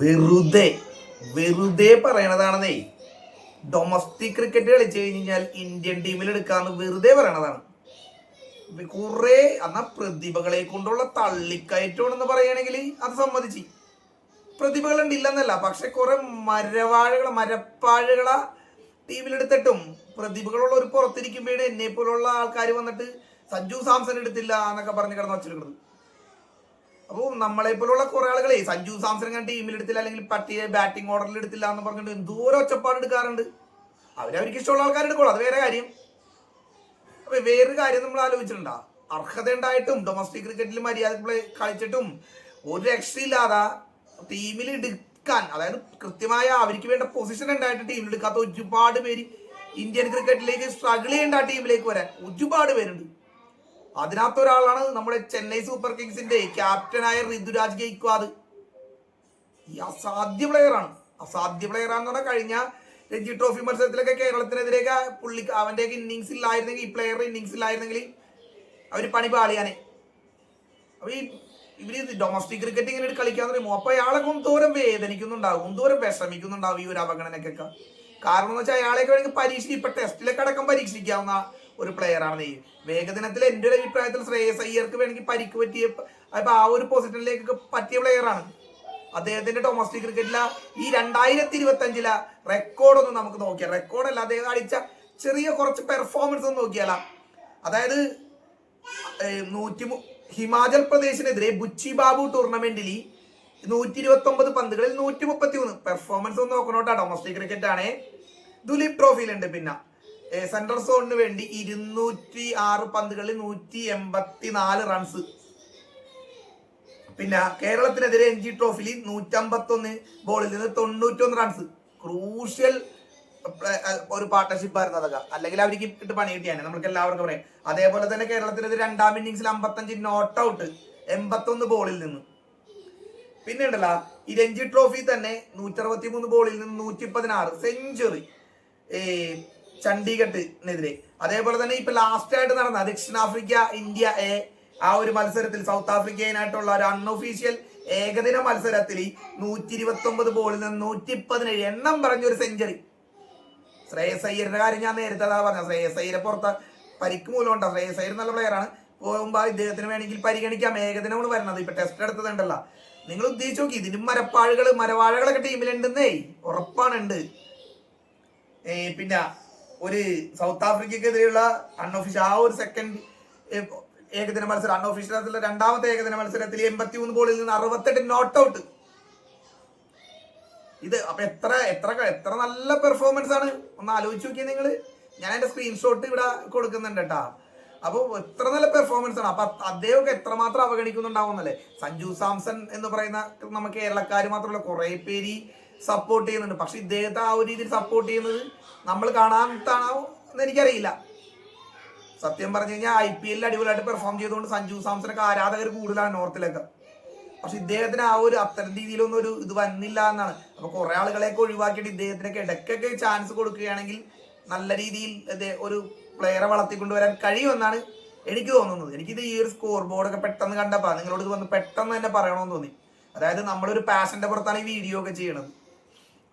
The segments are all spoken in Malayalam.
വെറുതെ വെറുതെ പറയണതാണെന്നേ. ഡൊമസ്റ്റിക് ക്രിക്കറ്റ് കളിച്ചു കഴിഞ്ഞാൽ ഇന്ത്യൻ ടീമിൽ എടുക്കാന്ന് വെറുതെ പറയണതാണ്. കുറേ എന്നാ പ്രതിഭകളെ കൊണ്ടുള്ള തള്ളിക്കയറ്റമാണെന്ന് പറയുകയാണെങ്കിൽ അത് സമ്മതിച്ചു. പ്രതിഭകൾ ഉണ്ടില്ലെന്നല്ല പക്ഷെ കുറെ മരവാഴകൾ മരപ്പാഴകള ടീമിലെടുത്തിട്ടും പ്രതിഭകളുള്ള ഒരു പുറത്തിരിക്കുമ്പോഴേ എന്നെ പോലുള്ള ആൾക്കാർ വന്നിട്ട് സഞ്ജു സാംസൺ എടുത്തില്ല എന്നൊക്കെ പറഞ്ഞ് കിടന്ന് വച്ചിരിക്കുന്നത്. അപ്പോൾ നമ്മളെ പോലുള്ള കുറെ ആളുകളെ സഞ്ജു സാംസൺ ഞാൻ ടീമിൽ എടുത്തില്ല അല്ലെങ്കിൽ പട്ടിയെ ബാറ്റിംഗ് ഓർഡറിൽ എടുത്തില്ല എന്ന് പറഞ്ഞിട്ട് എന്തോരം ഒച്ചപ്പാട് എടുക്കാറുണ്ട്. അവരവർക്ക് ഇഷ്ടമുള്ള ആൾക്കാർ എടുക്കുള്ളൂ അത് വേറെ കാര്യം. അപ്പൊ വേറൊരു കാര്യം നമ്മൾ ആലോചിച്ചിട്ടുണ്ടാ? അർഹത ഉണ്ടായിട്ടും ഡൊമസ്റ്റിക് ക്രിക്കറ്റിൽ മര്യാദ കളിച്ചിട്ടും ഒരു രക്ഷയില്ലാതെ ടീമിൽ എടുക്കാൻ അതായത് കൃത്യമായ അവർക്ക് വേണ്ട പൊസിഷൻ ഉണ്ടായിട്ട് ടീമിൽ എടുക്കാത്ത ഒരുപാട് പേര് ഇന്ത്യൻ ക്രിക്കറ്റിലേക്ക് സ്ട്രഗിൾ ചെയ്യേണ്ട ആ ടീമിലേക്ക് വരാൻ ഒരുപാട് പേരുണ്ട്. അതിനകത്ത് ഒരാളാണ് നമ്മുടെ ചെന്നൈ സൂപ്പർ കിങ്സിന്റെ ക്യാപ്റ്റനായ ഋതുരാജ് ഗെയ്ക്വാദ്. ഈ അസാധ്യ പ്ലെയറാണ്. അസാധ്യ പ്ലെയർ ആണെന്ന് പറഞ്ഞാൽ കഴിഞ്ഞ രഞ്ജി ട്രോഫി മത്സരത്തിലൊക്കെ കേരളത്തിനെതിരെയൊക്കെ പുള്ളി അവന്റെ ഒക്കെ ഇന്നിങ്സ് ഇല്ലായിരുന്നെങ്കിൽ ഈ പ്ലെയർ ഇന്നിങ്സ് ഇല്ലായിരുന്നെങ്കിൽ അവർ പണി പാളിയാനെ. അപ്പൊ ഈ ഇവർ ഡൊമസ്റ്റിക് ക്രിക്കറ്റ് ഇങ്ങനെ കളിക്കാൻ പറയുമ്പോൾ അപ്പൊ അയാളെ എന്തോരം വേദനിക്കുന്നുണ്ടാവും എന്തോരം വിഷമിക്കുന്നുണ്ടാവും ഈ ഒരു അവഗണനക്കൊക്കെ. കാരണം എന്ന് വെച്ചാൽ അയാളെയൊക്കെ വേണമെങ്കിൽ പരീക്ഷ ഇപ്പൊ ടെസ്റ്റിലൊക്കെ അടക്കം പരീക്ഷിക്കാവുന്ന ഒരു പ്ലെയറാണ് ഈ വേഗദിനത്തിൽ എന്റെ ഒരു അഭിപ്രായത്തിൽ ശ്രേയസ് അയ്യർക്ക് വേണമെങ്കിൽ പരിക്ക് പറ്റിയ അപ്പൊ ആ ഒരു പൊസിഷനിലേക്കൊക്കെ പറ്റിയ പ്ലെയറാണ് അദ്ദേഹത്തിന്റെ ഡൊമസ്റ്റിക് ക്രിക്കറ്റിലെ ഈ രണ്ടായിരത്തി ഇരുപത്തി അഞ്ചിലെ റെക്കോർഡ് ഒന്ന് നമുക്ക് നോക്കിയാൽ റെക്കോർഡല്ല അദ്ദേഹം അടിച്ച ചെറിയ കുറച്ച് പെർഫോമൻസ് ഒന്ന് നോക്കിയാലാ. അതായത് നൂറ്റി ഹിമാചൽ പ്രദേശിനെതിരെ ബുച്ചി ബാബു ടൂർണമെന്റിൽ നൂറ്റി ഇരുപത്തി ഒമ്പത് പന്തുകളിൽ നൂറ്റി മുപ്പത്തി മൂന്ന് പെർഫോമൻസ് ഒന്ന് നോക്കണോട്ടാ ഡൊമസ്റ്റിക് ക്രിക്കറ്റ് ആണേ. ദുലീപ് ട്രോഫിയിലുണ്ട് പിന്നെ. സെൻട്രൽ സോണിന് വേണ്ടി ഇരുന്നൂറ്റി ആറ് പന്തുകളിൽ നൂറ്റി എൺപത്തി നാല് റൺസ് പിന്നെ കേരളത്തിനെതിരെ എൻജി ട്രോഫിയിൽ നൂറ്റമ്പത്തൊന്ന് ബോളിൽ നിന്ന് തൊണ്ണൂറ്റൊന്ന് റൺസ് ക്രൂഷ്യൽ ഒരു പാർട്ണർഷിപ്പ് ആയിരുന്നു അതൊക്കെ. അല്ലെങ്കിൽ അവർക്ക് ഇട്ട് പണി കിട്ടിയാണ്. നമുക്ക് എല്ലാവർക്കും പറയാം അതേപോലെ തന്നെ കേരളത്തിനെതിരെ രണ്ടാം ഇന്നിങ്സിൽ അമ്പത്തഞ്ച് നോട്ട് ഔട്ട് എൺപത്തൊന്ന് ബോളിൽ നിന്ന്. പിന്നെ ഉണ്ടല്ല ഈ രഞ്ജി ട്രോഫി തന്നെ നൂറ്ററുപത്തി മൂന്ന് ബോളിൽ നിന്ന് നൂറ്റി പതിനാറ് സെഞ്ചുറി ചണ്ഡീഗഡിനെതിരെ. അതേപോലെ തന്നെ ഇപ്പൊ ലാസ്റ്റ് ആയിട്ട് നടന്ന ദക്ഷിണാഫ്രിക്ക ഇന്ത്യ എ ആ ഒരു മത്സരത്തിൽ സൗത്ത് ആഫ്രിക്കയിനായിട്ടുള്ള ഒരു അൺഒഫീഷ്യൽ ഏകദിന മത്സരത്തിൽ നൂറ്റി ഇരുപത്തി ഒമ്പത് ബോളിൽ നിന്ന് നൂറ്റി പതിനേഴ് എണ്ണം പറഞ്ഞൊരു സെഞ്ചുറി ശ്രേയസ് അയ്യരുടെ കാര്യം ഞാൻ നേരത്തെ അതാ പറഞ്ഞ ശ്രേയസ് അയ്യരെ പുറത്ത് പരിക്ക് മൂലം ഉണ്ടോ ശ്രേയസ് അയ്യർ നല്ല പ്ലെയറാണ് പോകുമ്പോൾ ഇദ്ദേഹത്തിന് വേണമെങ്കിൽ പരിഗണിക്കാം. ഏകദിനമാണ് വരുന്നത് ഇപ്പൊ ടെസ്റ്റ് എടുത്തതുണ്ടല്ലോ. നിങ്ങൾ ഉദ്ദേശിച്ച് നോക്കി. ഇതിനും മരപ്പാഴുകൾ മരവാഴകളൊക്കെ ടീമിലുണ്ടെന്നേ ഉറപ്പാണ് ഉണ്ട്. പിന്നെ ഒരു സൗത്ത് ആഫ്രിക്കക്കെതിരെയുള്ള അൺഒഫീഷ്യൽ ആ ഒരു സെക്കൻഡ് ഏകദിന മത്സരം അൺഒഫീഷ്യൽ രണ്ടാമത്തെ ഏകദിന മത്സരത്തിൽ എൺപത്തി മൂന്ന് ബോളിൽ നിന്ന് അറുപത്തെട്ട് നോട്ട് ഔട്ട് ഇത് അപ്പൊ എത്ര എത്ര എത്ര നല്ല പെർഫോമൻസ് ആണ്? ഒന്ന് ആലോചിച്ച് നോക്കിയാൽ നിങ്ങൾ ഞാൻ എന്റെ സ്ക്രീൻഷോട്ട് ഇവിടെ കൊടുക്കുന്നുണ്ട് കേട്ടാ. അപ്പൊ എത്ര നല്ല പെർഫോമൻസ് ആണ്. അപ്പൊ അദ്ദേഹമൊക്കെ എത്രമാത്രം അവഗണിക്കുന്നുണ്ടാവുന്നല്ലേ സഞ്ജു സാംസൺ എന്ന് പറയുന്ന നമ്മൾ കേരളക്കാർ മാത്രമല്ല കുറെ പേര് സപ്പോർട്ട് ചെയ്യുന്നുണ്ട്. പക്ഷെ ഇദ്ദേഹത്തെ ആ ഒരു രീതിയിൽ സപ്പോർട്ട് ചെയ്യുന്നത് നമ്മൾ കാണാത്താണോ എന്ന് എനിക്കറിയില്ല. സത്യം പറഞ്ഞു കഴിഞ്ഞാൽ ഐ പി എല്ലിൽ അടിപൊളിയായിട്ട് പെർഫോം ചെയ്തുകൊണ്ട് സഞ്ജു സാംസണൊക്കെ ആരാധകർ കൂടുതലാണ് നോർത്തിലൊക്കെ. പക്ഷെ ഇദ്ദേഹത്തിന് ആ ഒരു അത്തരം രീതിയിലൊന്നും ഒരു ഇത് വന്നില്ല എന്നാണ്. അപ്പൊ കുറെ ആളുകളെയൊക്കെ ഒഴിവാക്കിയിട്ട് ഇദ്ദേഹത്തിനൊക്കെ ഇടയ്ക്കൊക്കെ ചാൻസ് കൊടുക്കുകയാണെങ്കിൽ നല്ല രീതിയിൽ ഒരു പ്ലെയറെ വളർത്തിക്കൊണ്ടുവരാൻ കഴിയുമെന്നാണ് എനിക്ക് തോന്നുന്നത്. എനിക്കിത് ഈ ഒരു സ്കോർ ബോർഡൊക്കെ പെട്ടെന്ന് കണ്ടപ്പോൾ നിങ്ങളോട് ഇത് വന്ന് പെട്ടെന്ന് തന്നെ പറയണമെന്ന് തോന്നി. അതായത് നമ്മളൊരു പാഷന്റെ പുറത്താണ് ഈ വീഡിയോ ഒക്കെ ചെയ്യണത്.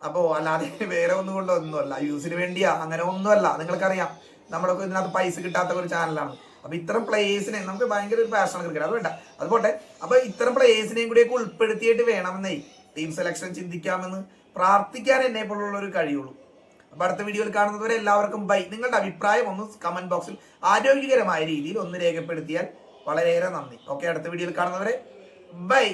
അപ്പോ അല്ലാതെ വേറെ ഒന്നും കൊണ്ടൊന്നുമല്ല യൂസിന് വേണ്ടിയാ അങ്ങനെ ഒന്നുമല്ല. നിങ്ങൾക്കറിയാം നമ്മളൊക്കെ ഇതിനകത്ത് പൈസ കിട്ടാത്ത ഒരു ചാനലാണ്. അപ്പൊ ഇത്തരം പ്ലേയേഴ്സിനെ നമുക്ക് ഭയങ്കര ഒരു പാഷനാണ് ക്രിക്കറ്റ് അത് വേണ്ട. അതുപോട്ടെ അപ്പൊ ഇത്തരം പ്ലേയേഴ്സിനെയും കൂടിയൊക്കെ ഉൾപ്പെടുത്തിയിട്ട് വേണമെന്നേ ടീം സെലക്ഷൻ ചിന്തിക്കാമെന്ന് പ്രാർത്ഥിക്കാൻ എന്നെ പോലുള്ള ഒരു കഴിയുള്ളൂ. അപ്പൊ അടുത്ത വീഡിയോയിൽ കാണുന്നതുവരെ എല്ലാവർക്കും ബൈ നിങ്ങളുടെ അഭിപ്രായം ഒന്ന് കമന്റ് ബോക്സിൽ ആരോഗ്യകരമായ രീതിയിൽ ഒന്ന് രേഖപ്പെടുത്തിയാൽ വളരെയേറെ നന്ദി. ഓക്കെ അടുത്ത വീഡിയോയിൽ കാണുന്നവരെ ബൈ